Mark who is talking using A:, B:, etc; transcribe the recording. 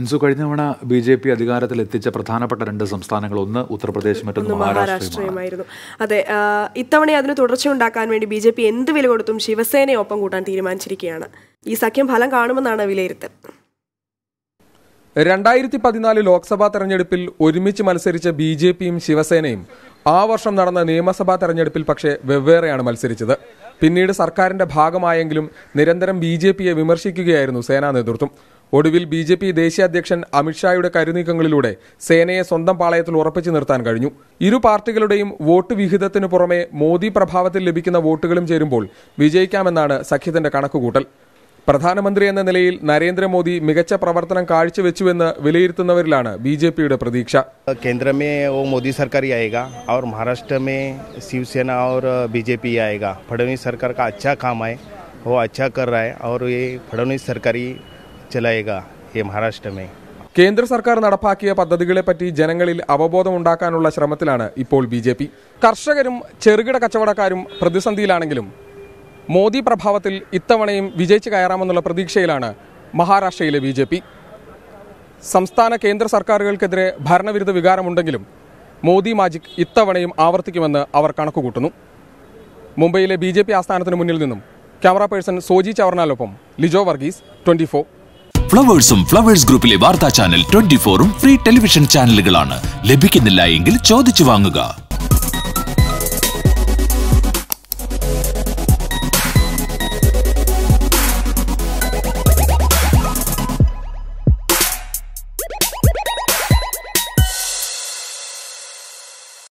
A: അൻസു കഴിഞ്ഞ തവണ B J P അധികാരത്തിൽ എത്തിച്ച പ്രധാനപ്പെട്ട രണ്ട് സംസ്ഥാനങ്ങൾ ഒന്ന് ഉത്തർപ്രദേശ് മറ്റൊന്ന്
B: മഹാരാഷ്ട്രയുമായിരുന്നു. അതെ ഇത്തവണ അതിന് തുടർച്ച ഉണ്ടാക്കാൻ വേണ്ടി ബി ജെ പി എന്ത് വില കൊടുത്തും ശിവസേനയെ ഒപ്പം കൂട്ടാൻ തീരുമാനിച്ചിരിക്കുകയാണ്. ഈ സഖ്യം ഫലം കാണുമെന്നാണ് വിലയിരുത്തൽ.
C: രണ്ടായിരത്തി പതിനാല് ലോക്സഭാ തെരഞ്ഞെടുപ്പിൽ ഒരുമിച്ച് മത്സരിച്ച ബി ജെ പിയും ശിവസേനയും ആ വർഷം നടന്ന നിയമസഭാ തെരഞ്ഞെടുപ്പിൽ പക്ഷേ വെവ്വേറെയാണ് മത്സരിച്ചത്. പിന്നീട് സർക്കാരിന്റെ ഭാഗമായെങ്കിലും നിരന്തരം ബി ജെ പിയെ വിമർശിക്കുകയായിരുന്നു സേനാ നേതൃത്വം. ഒടുവിൽ ബി ജെ പി ദേശീയ അധ്യക്ഷൻ അമിത്ഷായുടെ കരുനീക്കങ്ങളിലൂടെ സേനയെ സ്വന്തം പാളയത്തിൽ ഉറപ്പിച്ചു നിർത്താൻ കഴിഞ്ഞു ഇരു പാർട്ടികളുടെയും വോട്ട് വിഹിതത്തിനു പുറമെ മോദി പ്രഭാവത്തിൽ ലഭിക്കുന്ന വോട്ടുകളും ചേരുമ്പോൾ വിജയിക്കാമെന്നാണ് സഖ്യത്തിന്റെ കണക്കുകൂട്ടൽ പ്രധാനമന്ത്രി എന്ന നിലയിൽ നരേന്ദ്രമോദി മികച്ച പ്രവർത്തനം കാഴ്ചവെച്ചുവെന്ന് വിലയിരുത്തുന്നവരിലാണ് ബി ജെ പിയുടെ പ്രതീക്ഷ
D: केंद्र में वो मोदी सरकार ही आएगा और महाराष्ट्र में शिवसेना और बीजेपी आएगा फडणवीस सरकार का अच्छा काम है वो अच्छा कर रहा है और ये फडणवीस सरकार ही चलाएगा ये महाराष्ट्र में
C: കേന്ദ്ര സർക്കാർ നടപ്പാക്കിയ പദ്ധതികളെപ്പറ്റി ജനങ്ങളിൽ അവബോധം ഉണ്ടാക്കാനുള്ള ശ്രമത്തിലാണ് ഇപ്പോൾ ബി ജെ പി കർഷകരും ചെറുകിട കച്ചവടക്കാരും പ്രതിസന്ധിയിലാണെങ്കിലും മോദി പ്രഭാവത്തിൽ ഇത്തവണയും വിജയിച്ചു കയറാമെന്നുള്ള പ്രതീക്ഷയിലാണ് മഹാരാഷ്ട്രയിലെ ബി ജെ പി സംസ്ഥാന കേന്ദ്ര സർക്കാരുകൾക്കെതിരെ ഭരണവിരുദ്ധ വികാരമുണ്ടെങ്കിലും മോദി മാജിക് ഇത്തവണയും ആവർത്തിക്കുമെന്ന് അവർ കണക്കുകൂട്ടുന്നു മുംബൈയിലെ ബി ജെ പി ആസ്ഥാനത്തിന് മുന്നിൽ നിന്നും ക്യാമറ പേഴ്സൺ സോജി ചവർണാലൊപ്പം Lijo Varghese twenty four
E: ഫ്ലവേഴ്സും flowers ഗ്രൂപ്പിലെ വാർത്താ ചാനൽ ട്വന്റി ഫോറും ഫ്രീ ടെലിവിഷൻ ചാനലുകളാണ്. ലഭിക്കുന്നില്ല എങ്കിൽ ചോദിച്ചു വാങ്ങുക.